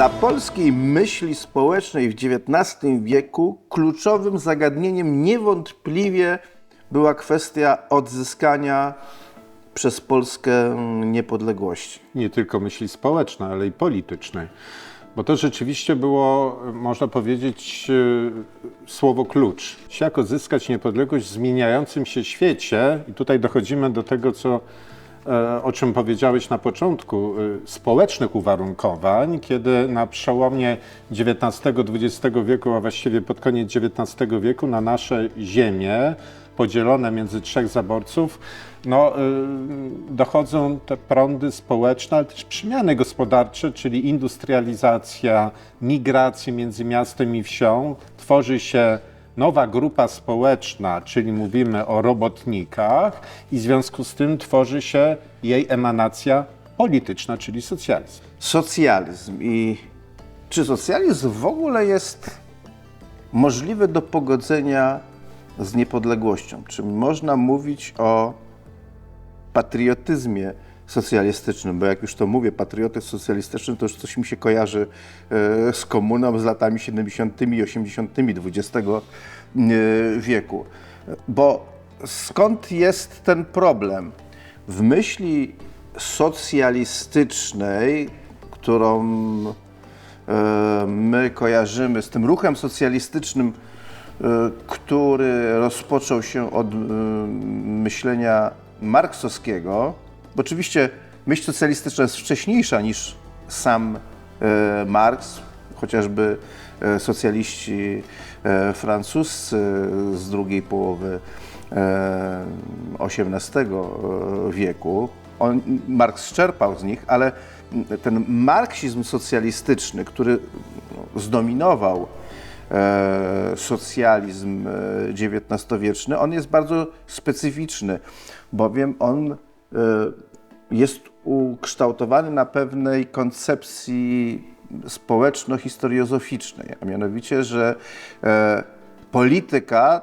Dla polskiej myśli społecznej w XIX wieku kluczowym zagadnieniem niewątpliwie była kwestia odzyskania przez Polskę niepodległości. nie tylko myśli społecznej, ale i politycznej. Bo to rzeczywiście było, można powiedzieć, e, słowo klucz. Jak odzyskać niepodległość w zmieniającym się świecie, i tutaj dochodzimy do tego, co, o czym powiedziałeś na początku, e, społecznych uwarunkowań, kiedy na przełomie XIX-XX wieku, a właściwie pod koniec XIX wieku na nasze ziemię, podzielone między trzech zaborców, no, y, dochodzą te prądy społeczne, ale też przemiany gospodarcze, czyli industrializacja, migracje między miastem i wsią. Tworzy się nowa grupa społeczna, czyli mówimy o robotnikach, i w związku z tym tworzy się jej emanacja polityczna, czyli socjalizm. Socjalizm i czy socjalizm w ogóle jest możliwy do pogodzenia z niepodległością? Czy można mówić o patriotyzmie socjalistycznym, bo jak już to mówię, patriotyzm socjalistyczny, to już coś mi się kojarzy e, z komuną z latami 70. i 80. XX e, wieku. Bo skąd jest ten problem? W myśli socjalistycznej, którą e, my kojarzymy z tym ruchem socjalistycznym, który rozpoczął się od myślenia marksowskiego, bo oczywiście myśl socjalistyczna jest wcześniejsza niż sam e, Marks, chociażby e, socjaliści e, francuscy z drugiej połowy e, XVIII wieku. On, Marks czerpał z nich, ale ten marksizm socjalistyczny, który no, zdominował e, socjalizm e, XIX-wieczny, on jest bardzo specyficzny, bowiem on e, jest ukształtowany na pewnej koncepcji społeczno-historiozoficznej, a mianowicie, że e, polityka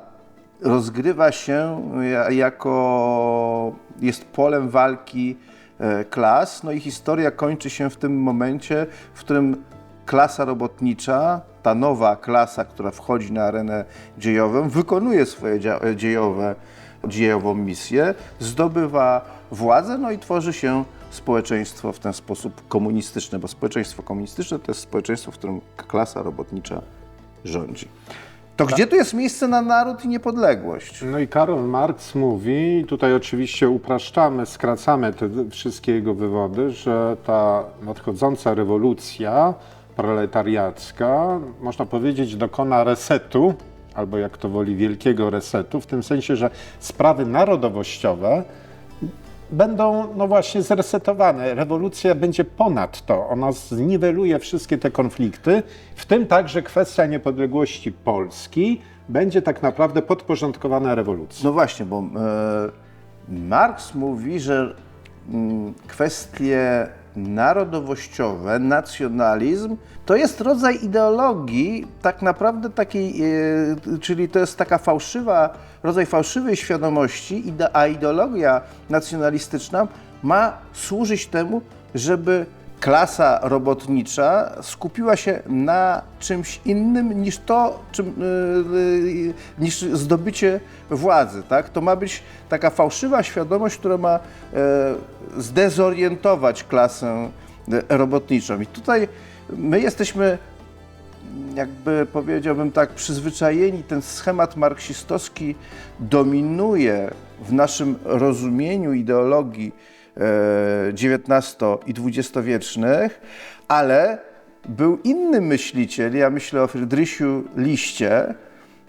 rozgrywa się ja- jako jest polem walki e, klas, no i historia kończy się w tym momencie, w którym klasa robotnicza, ta nowa klasa, która wchodzi na arenę dziejową, wykonuje swoje dziejowe, dziejową misję, zdobywa władzę, no i tworzy się społeczeństwo w ten sposób komunistyczne, bo społeczeństwo komunistyczne to jest społeczeństwo, w którym klasa robotnicza rządzi. To gdzie tu jest miejsce na naród i niepodległość? No i Karol Marx mówi, tutaj oczywiście upraszczamy, skracamy te wszystkie jego wywody, że ta nadchodząca rewolucja proletariacka, można powiedzieć, dokona resetu, albo jak to woli, wielkiego resetu, w tym sensie, że sprawy narodowościowe będą no właśnie zresetowane. Rewolucja będzie ponad to. Ona zniweluje wszystkie te konflikty, w tym także kwestia niepodległości Polski będzie tak naprawdę podporządkowana rewolucji. No właśnie, bo e, Marx mówi, że mm, kwestie narodowościowe, nacjonalizm, to jest rodzaj ideologii, tak naprawdę takiej, e, czyli to jest taka fałszywa, rodzaj fałszywej świadomości, a ideologia nacjonalistyczna ma służyć temu, żeby klasa robotnicza skupiła się na czymś innym niż to, czym, yy, niż zdobycie władzy. Tak? To ma być taka fałszywa świadomość, która ma e, zdezorientować klasę e, robotniczą. I tutaj my jesteśmy jakby powiedziałbym tak, przyzwyczajeni, ten schemat marksistowski dominuje w naszym rozumieniu ideologii XIX i XX-wiecznych, ale był inny myśliciel, ja myślę o Friedrichu Liście,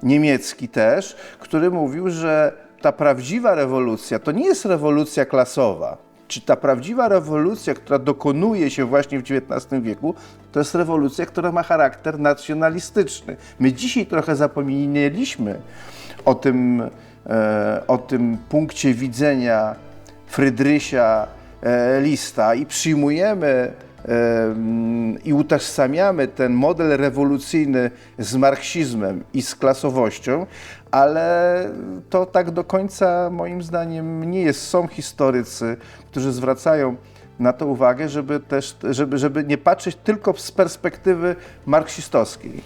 niemiecki też, który mówił, że ta prawdziwa rewolucja to nie jest rewolucja klasowa. Czy ta prawdziwa rewolucja, która dokonuje się właśnie w XIX wieku, to jest rewolucja, która ma charakter nacjonalistyczny. My dzisiaj trochę zapomnieliśmy o tym, e, o tym punkcie widzenia Frydrysia e, Lista i przyjmujemy em, i utożsamiamy ten model rewolucyjny z marksizmem i z klasowością, ale to tak do końca moim zdaniem nie jest. Są historycy, którzy zwracają na to uwagę, żeby też, żeby, żeby nie patrzeć tylko z perspektywy marksistowskiej.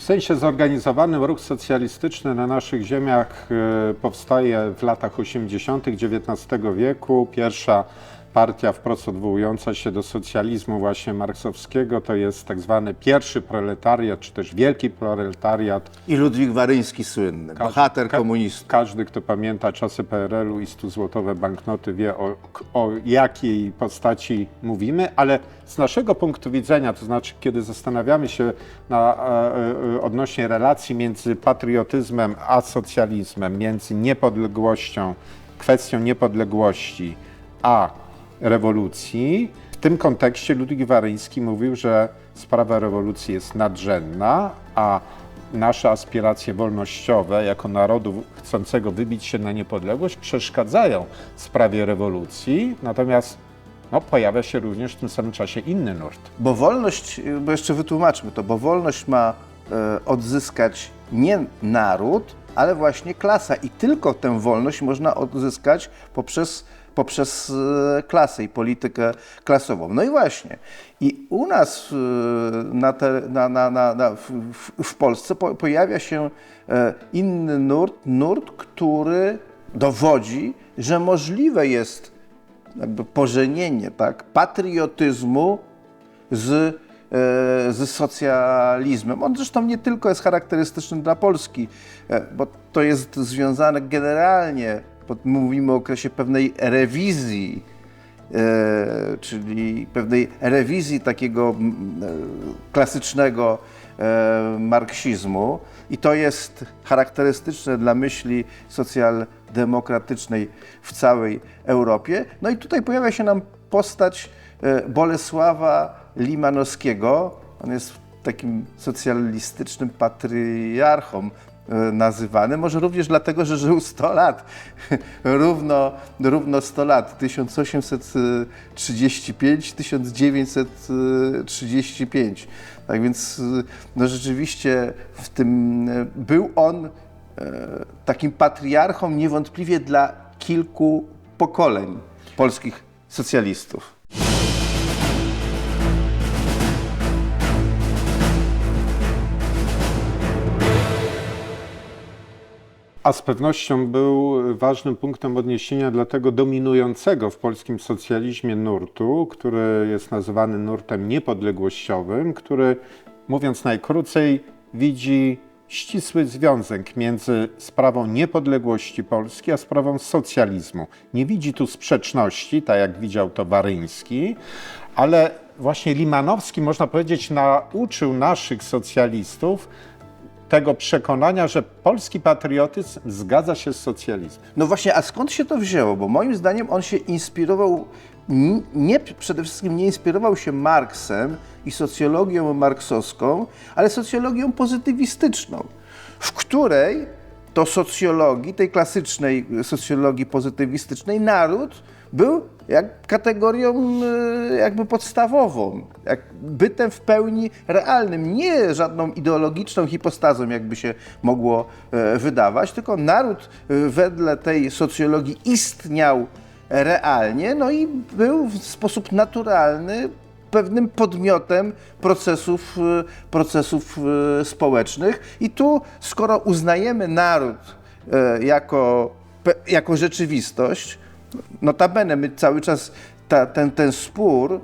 W sensie zorganizowanym ruch socjalistyczny na naszych ziemiach e, powstaje w latach 80. XIX wieku. Pierwsza partia wprost odwołująca się do socjalizmu właśnie marksowskiego to jest tak zwany pierwszy proletariat, czy też wielki proletariat. I Ludwik Waryński słynny, bohater Ka- komunistów. Każdy, kto pamięta czasy PRL-u i 100-złotowe banknoty wie o, o jakiej postaci mówimy, ale z naszego punktu widzenia, to znaczy kiedy zastanawiamy się na, e, e, odnośnie relacji między patriotyzmem a socjalizmem, między niepodległością, kwestią niepodległości a rewolucji, w tym kontekście Ludwik Waryński mówił, że sprawa rewolucji jest nadrzędna, a nasze aspiracje wolnościowe jako narodu chcącego wybić się na niepodległość przeszkadzają sprawie rewolucji, natomiast no, pojawia się również w tym samym czasie inny nurt. Bo wolność, bo jeszcze wytłumaczmy to, bo wolność ma e, odzyskać nie naród, ale właśnie klasa. I tylko tę wolność można odzyskać poprzez, poprzez e, klasę i politykę klasową. No i właśnie. I u nas e, na te, na, na, w, w, Polsce po, pojawia się e, inny nurt, nurt, który dowodzi, że możliwe jest jakby pożenienie tak, patriotyzmu z, z socjalizmem. On zresztą nie tylko jest charakterystyczny dla Polski, bo to jest związane generalnie, mówimy o okresie pewnej rewizji, e, czyli pewnej rewizji takiego e, klasycznego e, marksizmu i to jest charakterystyczne dla myśli socjaldemokratycznej w całej Europie. No i tutaj pojawia się nam postać e, Bolesława Limanowskiego. On jest takim socjalistycznym patriarchą nazywany, może również dlatego, że żył 100 lat, równo, równo 100 lat, 1835-1935. Tak więc y, no rzeczywiście w tym y, był on e, takim patriarchą niewątpliwie dla kilku pokoleń polskich socjalistów. A z pewnością był ważnym punktem odniesienia dla tego dominującego w polskim socjalizmie nurtu, który jest nazywany nurtem niepodległościowym, który, mówiąc najkrócej, widzi ścisły związek między sprawą niepodległości Polski a sprawą socjalizmu. Nie widzi tu sprzeczności, tak jak widział to Waryński, ale właśnie Limanowski, można powiedzieć, nauczył naszych socjalistów tego przekonania, że polski patriotyzm zgadza się z socjalizmem. No właśnie, a skąd się to wzięło? Bo moim zdaniem on się inspirował, nie, przede wszystkim nie inspirował się Marksem i socjologią marksowską, ale socjologią pozytywistyczną, w której to socjologii, tej klasycznej socjologii pozytywistycznej, naród był jak kategorią e, jakby podstawową, jak bytem w pełni realnym, nie żadną ideologiczną hipostazą, jakby się mogło e, wydawać, tylko naród e, wedle tej socjologii istniał realnie, no i był w sposób naturalny pewnym podmiotem procesów, procesów społecznych. I tu, skoro uznajemy naród jako, jako rzeczywistość, notabene my cały czas ta, ten, ten spór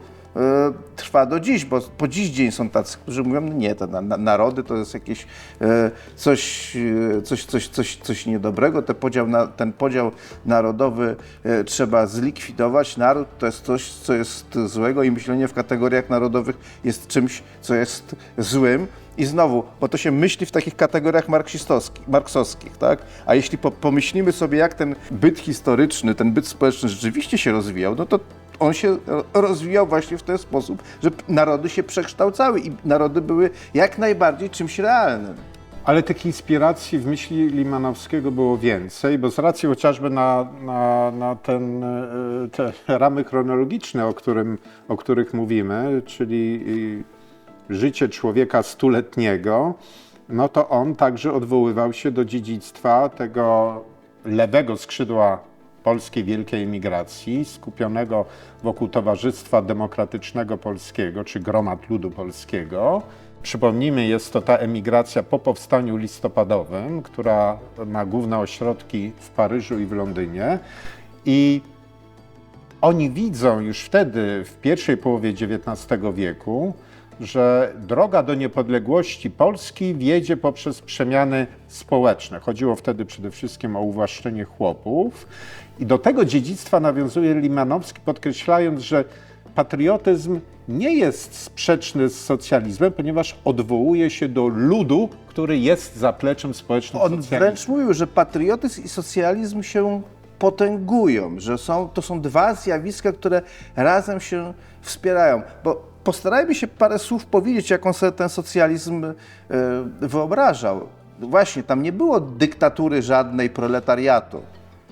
trwa do dziś, bo po dziś dzień są tacy, którzy mówią, no nie, to na, na, narody to jest jakieś e, coś, e, coś, coś, coś, coś niedobrego, ten podział, na, ten podział narodowy e, trzeba zlikwidować. Naród to jest coś, co jest złego i myślenie w kategoriach narodowych jest czymś, co jest złym. I znowu, bo to się myśli w takich kategoriach marksistowskich, marksowskich, tak? A jeśli po, pomyślimy sobie, jak ten byt historyczny, ten byt społeczny rzeczywiście się rozwijał, no to on się ro- rozwijał właśnie w ten sposób, że narody się przekształcały i narody były jak najbardziej czymś realnym. Ale tych inspiracji w myśli Limanowskiego było więcej, bo z racji chociażby na, na, na ten, e, te ramy chronologiczne, o, którym, o których mówimy, czyli y, życie człowieka stuletniego, no to on także odwoływał się do dziedzictwa tego lewego skrzydła polskiej wielkiej emigracji, skupionego wokół Towarzystwa Demokratycznego Polskiego, czy Gromad Ludu Polskiego. Przypomnijmy, jest to ta emigracja po powstaniu listopadowym, która ma główne ośrodki w Paryżu i w Londynie. I oni widzą już wtedy, w pierwszej połowie XIX wieku, że droga do niepodległości Polski wiedzie poprzez przemiany społeczne. Chodziło wtedy przede wszystkim o uwłaszczenie chłopów. I do tego dziedzictwa nawiązuje Limanowski, podkreślając, że patriotyzm nie jest sprzeczny z socjalizmem, ponieważ odwołuje się do ludu, który jest zapleczem społecznym On socjalizmu. wręcz mówił, że patriotyzm i socjalizm się potęgują, że są, to są dwa zjawiska, które razem się wspierają. Bo postarajmy się parę słów powiedzieć, jak on sobie ten socjalizm e, wyobrażał. Właśnie, tam nie było dyktatury żadnej proletariatu.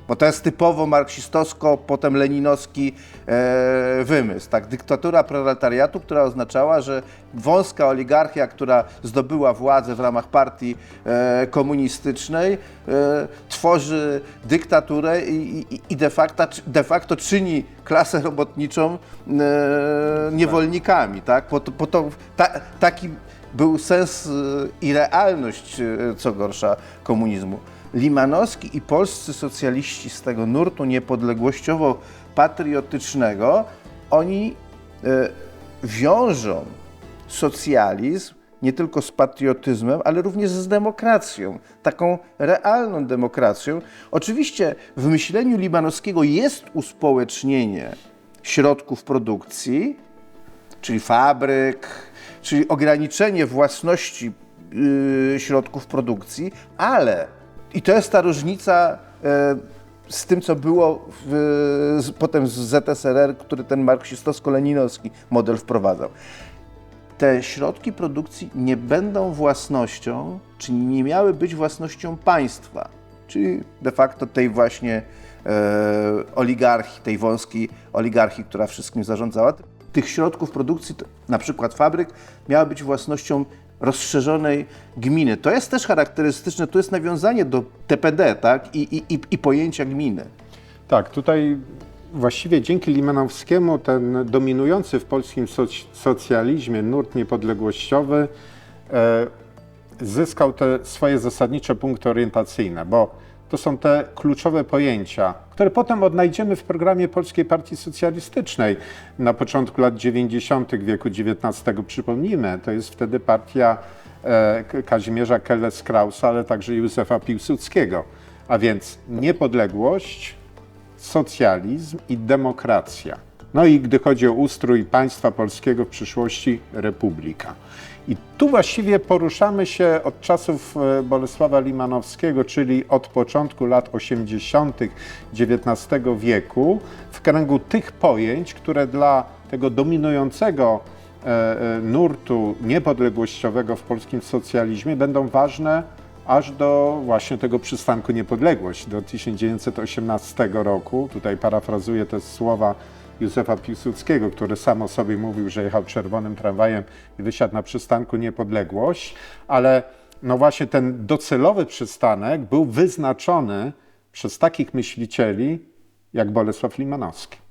Bo to jest typowo marksistowsko, potem leninowski e, wymysł. Tak? Dyktatura proletariatu, która oznaczała, że wąska oligarchia, która zdobyła władzę w ramach partii e, komunistycznej, e, tworzy dyktaturę i, i, i de, facto, de facto czyni klasę robotniczą e, niewolnikami. Tak? Po, po to, ta, taki był sens e, i realność, e, co gorsza, komunizmu. Limanowski i polscy socjaliści z tego nurtu niepodległościowo-patriotycznego, oni e, wiążą socjalizm nie tylko z patriotyzmem, ale również z demokracją, taką realną demokracją. Oczywiście w myśleniu Limanowskiego jest uspołecznienie środków produkcji, czyli fabryk, czyli ograniczenie własności yy, środków produkcji, ale i to jest ta różnica e, z tym, co było w, z, potem z ZSRR, który ten marksistowsko-leninowski model wprowadzał. Te środki produkcji nie będą własnością, czy nie miały być własnością państwa, czyli de facto tej właśnie e, oligarchii, tej wąskiej oligarchii, która wszystkim zarządzała. Tych środków produkcji, na przykład fabryk, miała być własnością rozszerzonej gminy. To jest też charakterystyczne, to jest nawiązanie do TPD tak? I, i, i, i pojęcia gminy. Tak, tutaj właściwie dzięki Limanowskiemu ten dominujący w polskim soc- socjalizmie nurt niepodległościowy e, zyskał te swoje zasadnicze punkty orientacyjne, bo to są te kluczowe pojęcia, które potem odnajdziemy w programie Polskiej Partii Socjalistycznej na początku lat 90. wieku XIX. Przypomnijmy, to jest wtedy partia e, Kazimierza Kelles-Krausa, ale także Józefa Piłsudskiego. A więc niepodległość, socjalizm i demokracja. No i gdy chodzi o ustrój państwa polskiego w przyszłości, republika. I tu właściwie poruszamy się od czasów e, Bolesława Limanowskiego, czyli od początku lat 80. XIX wieku, w kręgu tych pojęć, które dla tego dominującego e, e, nurtu niepodległościowego w polskim socjalizmie będą ważne aż do właśnie tego przystanku Niepodległość, do 1918 roku. Tutaj parafrazuję te słowa Józefa Piłsudskiego, który sam o sobie mówił, że jechał czerwonym tramwajem i wysiadł na przystanku Niepodległość, ale no właśnie ten docelowy przystanek był wyznaczony przez takich myślicieli jak Bolesław Limanowski.